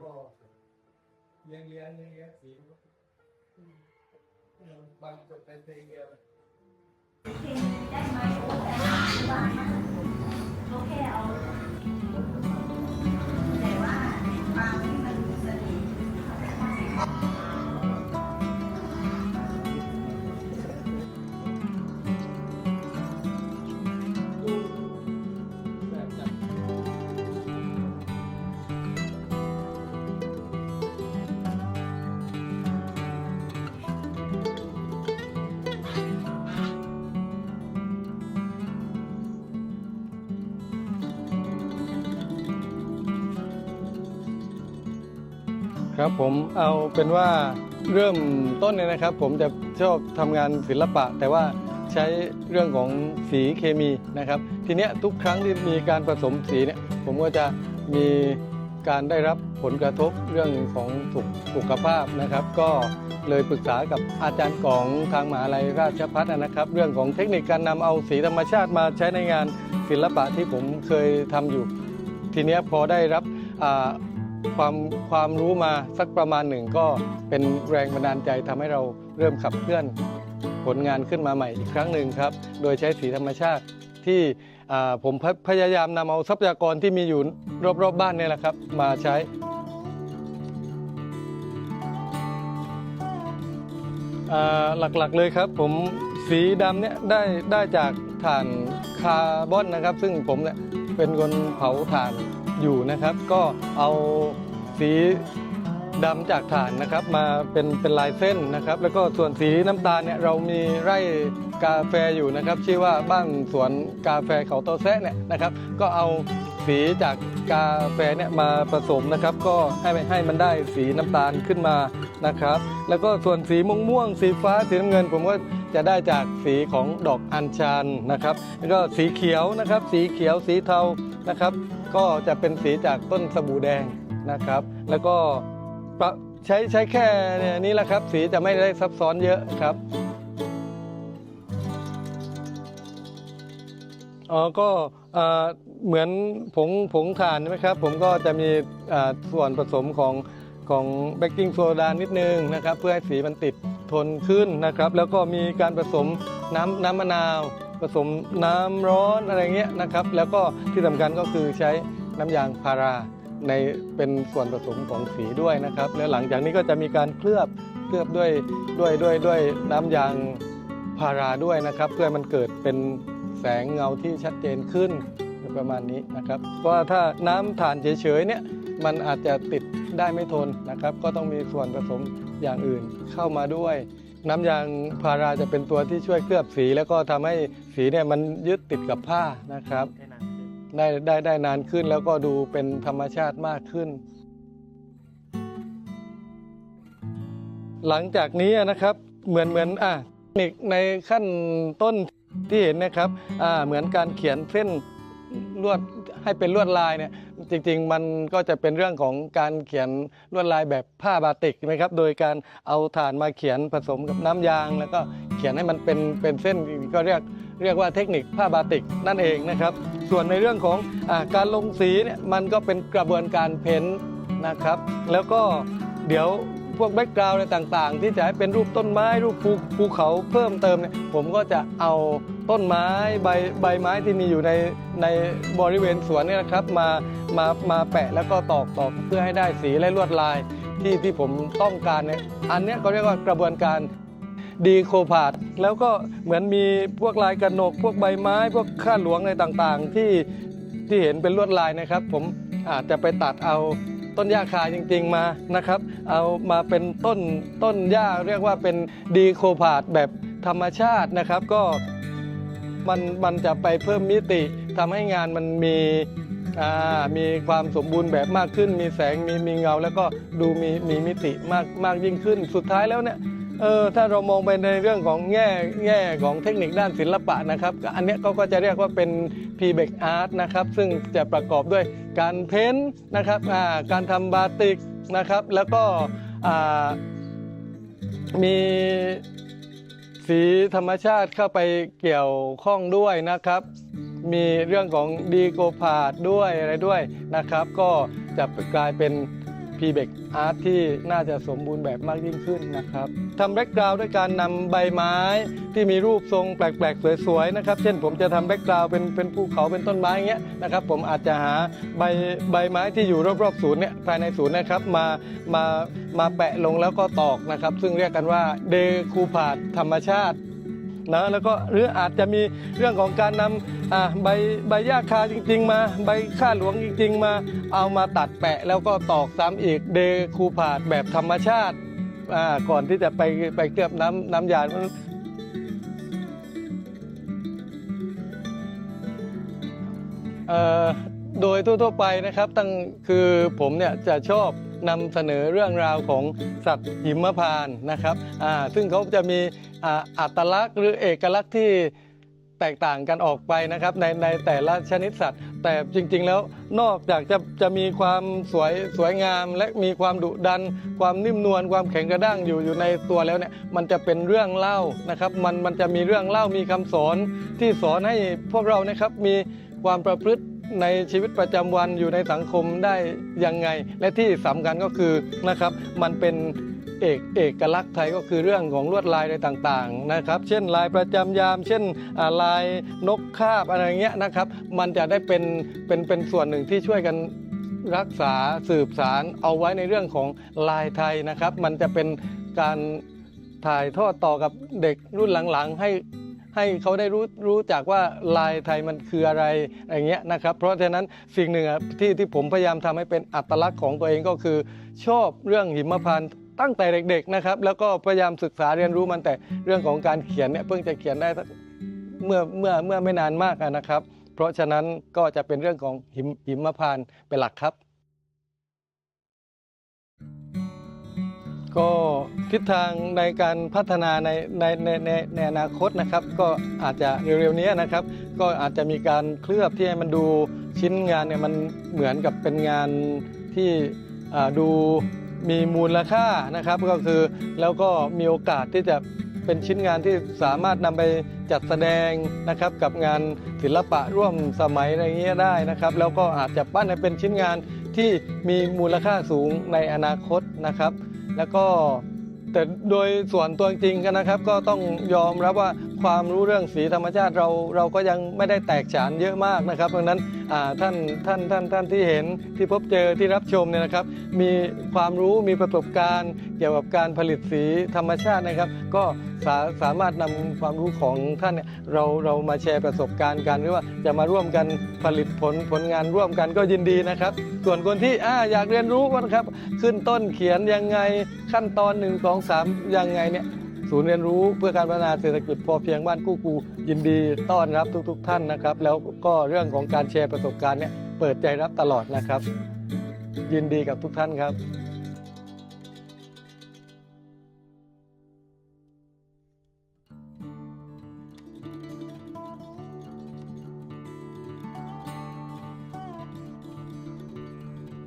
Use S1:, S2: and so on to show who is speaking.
S1: ก็เลี้ยงเลี้ยงเลี้ยงเลี้ยงสีบางจุดเป็นเพลงเดียว
S2: ได้ไหมโอเคเอา
S3: ครับผมเอาเป็นว่าเริ่มต้นเนี่ยนะครับ ผมจะชอบทำงานศิลปะ แต่ว่าใช้เรื่องของสีเคมีนะครับ ทีเนี้ยทุกครั้งที่มีการผสมสีเนี่ยผมก็จะมีการได้รับผลกระทบเรื่องของสุขสุขภาพนะครับ ก็เลยปรึกษากับอาจารย์ของทางมหาลัยราชภัฏนะครับ เรื่องของเทคนิคการนำเอาสีธรรมชาติมาใช้ในงานศิลปะที่ผมเคยทำอยู่ ทีเนี้ยพอได้รับ ความความรู้มาสักประมาณหนึ่งก็เป็นแรงบันดาลใจทำให้เราเริ่มขับเคลื่อนผลงานขึ้นมาใหม่อีกครั้งหนึ่งครับ โดยใช้สีธรรมชาติที่ผมพพยายามนำเอาทรัพยากรที่มีอยู่รอบๆบบ้านเนี่ยแหละครับ มาใช้หลักๆเลยครับ ผมสีดำเนี่ยได้ได้จากถ่านคาร์บอนนะครับ ซึ่งผมเนี่ยเป็นคนเผาถ่าน อยู่นะครับ ก็เอาสีดำจากถ่านนะครับมาเป็นเป็นลายเส้นนะครับ แล้วก็ส่วนสีน้ำตาลเนี่ยเรามีไร่กาแฟอยู่นะครับ ชื่อว่าบ้านสวนกาแฟเขาโตแซะเนี่ยนะครับ ก็เอาสีจากกาแฟเนี่ยมาผสมนะครับ ก็ให้ให้มันได้สีน้ำตาลขึ้นมานะครับ แล้วก็ส่วนสีม่วงม่วงสีฟ้าสีน้ำเงิน ผมก็จะได้จากสีของดอกอัญชันนะครับ แล้วก็สีเขียวนะครับ สีเขียวสีเทานะครับ ก็จะเป็นสีจากต้นสบู่แดงนะครับ แล้วก็ใช้ใช้แค่นี้แหละครับ สีจะไม่ได้ซับซ้อนเยอะครับอ๋อก็เหมือนผงผงถ่านใช่ไหมครับ ผมก็จะมีส่วนผสมของของเบกกิ้งโซดานิดนึงนะครับ เพื่อให้สีมันติดทนขึ้นนะครับ แล้วก็มีการผสมน้ำน้ำมะนาว ผสมน้ำร้อนอะไรเงี้ยนะครับ แล้วก็ที่สำคัญก็คือใช้น้ำยางพาราในเป็นส่วนผสมของสีด้วยนะครับ แล้วหลังจากนี้ก็จะมีการเคลือบเคลือบด้วยด้วยด้วยด้วยน้ำยางพาราด้วยนะครับ เพื่อให้มันเกิดเป็นแสงเงาที่ชัดเจนขึ้นประมาณนี้นะครับเพราะถ้าน้ำถ่านเฉยๆเนี่ยมันอาจจะติดได้ไม่ทนนะครับ ก็ต้องมีส่วนผสมอย่างอื่นเข้ามาด้วย น้ำยางพาราจะเป็นตัวที่ช่วยเคลือบสี แล้วก็ทำให้สีเนี่ยมันยึดติดกับผ้านะครับ
S4: ได้
S3: ได้ได้ได้นานขึ้นแล้วก็ดูเป็นธรรมชาติมากขึ้น หลังจากนี้นะครับเหมือนเหมือนอะเทคนิคในขั้นต้นที่เห็นนะครับอ่าเหมือนการเขียนเส้น ลวดให้เป็นลวดลายเนี่ยจริงๆ มันก็จะเป็นเรื่องของการเขียนลวดลายแบบผ้าบาติกใช่ไหมครับโดยการเอาถ่านมาเขียนผสมกับน้ำยาง แล้วก็เขียนให้มันเป็นเป็นเส้นก็เรียกเรียกว่าเทคนิคผ้าบาติกนั่นเองนะครับ ส่วนในเรื่องของอการลงสีเนี่ยมันก็เป็นกระบวนการเพ้นท์นะครับ แล้วก็เดี๋ยวพวกแบ็กกราวด์อะไรต่างๆ ที่จะให้เป็นรูปต้นไม้รูปภูเขาเพิ่มเติมเนี่ยผมก็จะเอา ต้นไม้ใบใบไม้ที่มีอยู่ในในบริเวณสวนเนี่ยนะครับมามามาแปะแล้วก็ตอกตอกเพื่อให้ได้สีและลวดลายที่ที่ผมต้องการเนี่ยอันเนี้ยก็เรียกว่ากระบวนการดีโคพาดแล้วก็เหมือนมีพวกลายกระหนก พวกใบไม้ พวกข้าหลวงอะไรต่างๆ ที่ที่เห็นเป็นลวดลายนะครับ ผมอาจจะไปตัดเอาต้นหญ้าคาจริง ๆมานะครับ เอามาเป็นต้นต้นหญ้าเรียกว่าเป็นดีโคพาดแบบธรรมชาตินะครับ ก็ มันมันจะไปเพิ่มมิติทำให้งานมันมีมีความสมบูรณ์แบบมากขึ้น มีแสงมีมีเงา แล้วก็ดูมีมีมิติมากมากยิ่งขึ้น สุดท้ายแล้วเนี่ยเออถ้าเรามองไปในเรื่องของแง่แง่ของเทคนิคด้านศิลปะนะครับ อันนี้ก็ก็จะเรียกว่าเป็น p b a c Art นะครับซึ่งจะประกอบด้วยการเพ้นท์นะครับาการทำบาติกนะครับ แล้วก็มี สีธรรมชาติเข้าไปเกี่ยวข้องด้วยนะครับ มีเรื่องของดีโกพาดด้วยอะไรด้วยนะครับ ก็จะกลายเป็น p b e c Art ที่น่าจะสมบูรณ์แบบมากยิ่งขึ้นนะครับทำแบ็กกราวด์ด้วยการนำใบไม้ที่มีรูปทรงแปลกๆ สวยๆนะครับ เช่นผมจะทำแบ็กกราวด์เป็นเป็นภูเขาเป็นต้นไม้อย่างเงี้ยนะครับ ผมอาจจะหาใบใบไม้ที่อยู่รอบๆศูนย์เนี่ยภายในศูนย์นะครับมามามาแปะลงแล้วก็ตอกนะครับ ซึ่งเรียกกันว่าเดคูพาดธรรมชาติ นะแล้วก็หรืออาจจะมีเรื่องของการนำใบใบหญ้าคาจริง ๆ มาใบข้าหลวงจริง ๆ มาเอามาตัดแปะแล้วก็ตอกซ้ำอีกเดคูพาดแบบธรรมชาติก่อนที่จะไปไปเคลือบน้ำน้ำยาโดยทั่วๆไปนะครับตั้งคือผมเนี่ยจะชอบ นำเสนอเรื่องราวของสัตว์หิมพานต์นะครับซึ่งเขาจะมีอัตลักษณ์หรือเอกลักษณ์ที่แตกต่างกันออกไปนะครับในในแต่ละชนิดสัตว์ แต่จริงๆแล้วนอกจากจะจะมีความสวยสวยงาม และมีความดุดัน ความนิ่มนวลความแข็งกระด้างอยู่อยู่ในตัวแล้วเนี่ยมันจะเป็นเรื่องเล่านะครับ มันมันจะมีเรื่องเล่ามีคำสอนที่สอนให้พวกเรานะครับมีความประพฤติ ในชีวิตประจำวันอยู่ในสังคมได้ยังไง และที่สำคัญก็คือนะครับมันเป็นเอกเอกลักษณ์ไทยก็คือเรื่องของลวดลายอะไรต่างๆนะครับ เช่นลายประจำยาม เช่นลายนกคาบอะไรเงี้ยนะครับ มันจะได้เป็นเป็นเป็นส่วนหนึ่งที่ช่วยกันรักษาสืบสารเอาไว้ในเรื่องของลายไทยนะครับ มันจะเป็นการถ่ายทอดต่อกับเด็กรุ่นหลังๆ ให้ ให้เขาได้รู้รู้จักว่าลายไทยมันคืออะไรอย่างเงี้ยนะครับเพราะฉะนั้นสิ่งหนึ่งที่ที่ผมพยายามทำให้เป็นอัตลักษณ์ของตัวเองก็คือ ชอบเรื่องหิมพานต์ตั้งแต่เด็กๆนะครับแล้วก็พยายามศึกษาเรียนรู้มันแต่เรื่องของการเขียนเนี่ยเพิ่งจะเขียนได้เมื่อเมื่อเมื่อไม่นานมากนะครับ เพราะฉะนั้นก็จะเป็นเรื่องของหิมหิมพานต์เป็นหลักครับ ก็ทิศทางในการพัฒนาในในในในในอนาคตนะครับ ก็อาจจะเร็วๆนี้นะครับ ก็อาจจะมีการเคลือบที่ให้มันดูชิ้นงานเนี่ยมันเหมือนกับเป็นงานที่ดูมีมูลค่านะครับ ก็คือแล้วก็มีโอกาสที่จะเป็นชิ้นงานที่สามารถนำไปจัดแสดงนะครับ กับงานศิลปะร่วมสมัยอะไรเงี้ยได้นะครับ แล้วก็อาจจะปั้นให้เป็นชิ้นงานที่มีมูลค่าสูงในอนาคตนะครับ แล้วก็แต่โดยส่วนตัวจริงกันนะครับก็ต้องยอมรับว่า ความรู้เรื่องสีธรรมชาติเราเราก็ยังไม่ได้แตกฉานเยอะมากนะครับดังนั้นท่านท่านท่านท่านที่เห็นที่พบเจอที่รับชมเนี่ยนะครับ มีความรู้มีประสบการณ์ เกี่ยวกับการผลิตสีธรรมชาตินะครับ ก็สาสามารถนำความรู้ของท่านเนี่ยเราเรามาแชร์ประสบการณ์กันหรือว่าจะมาร่วมกันผลิตผลผลงานร่วมกันก็ยินดีนะครับ ส่วนคนที่ออยากเรียนรู้ว่านะครับ ขึ้นต้นเขียนยังไงขั้นตอน1 2 3ยังไงเนี่ย ศูนย์เรียนรู้เพื่อการพัฒนาเศรษฐกิจพอเพียงบ้านกู้กูยินดีต้อนรับทุก ๆ ท่านนะครับ แล้วก็เรื่องของการแชร์ประสบการณ์เนี่ยเปิดใจรับตลอดนะครับ ยินดีกับทุกท่านครับ